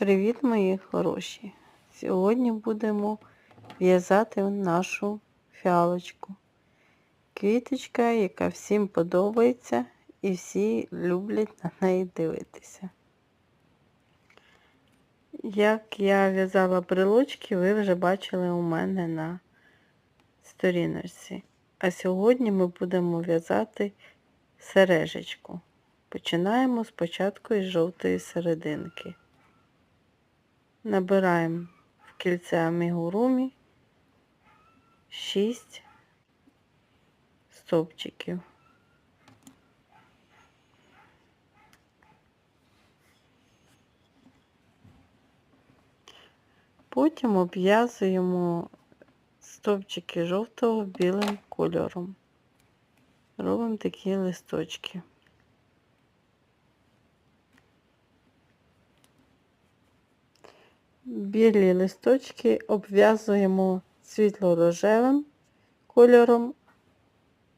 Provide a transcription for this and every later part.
Привіт, мої хороші! Сьогодні будемо в'язати нашу фіалочку. Квіточка, яка всім подобається і всі люблять на неї дивитися. Як я в'язала брелочки, ви вже бачили у мене на сторіночці. А сьогодні ми будемо в'язати сережечку. Починаємо спочатку із жовтої серединки. Набираємо в кільце амігурумі 6 стовпчиків. Потім обв'язуємо стовпчики жовтого білим кольором. Робимо такі листочки. Білі листочки обв'язуємо світло-рожевим кольором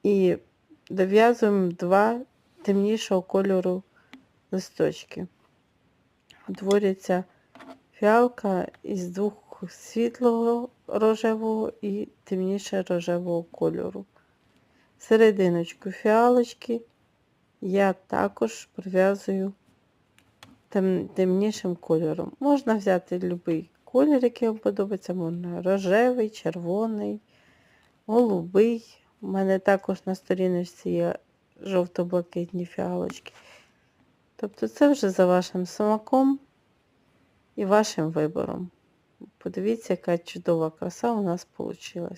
і дов'язуємо два темнішого кольору листочки. Утворюється фіалка із двох світлого рожевого і темніше рожевого кольору. Серединочку фіалочки я також прив'язую тем, темнішим кольором. Можна взяти будь-який колір, який вам подобається, можна рожевий, червоний, голубий. У мене також на сторіночці є жовто-блакитні фіалочки. Тобто це вже за вашим смаком і вашим вибором. Подивіться, яка чудова краса у нас вийшла.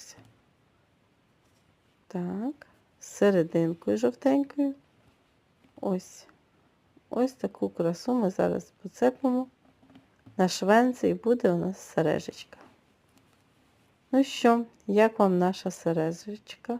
Так, з серединкою жовтенькою. Ось. Ось таку красу ми зараз поцепимо на швенці і буде у нас сережечка. Ну що, як вам наша сережечка?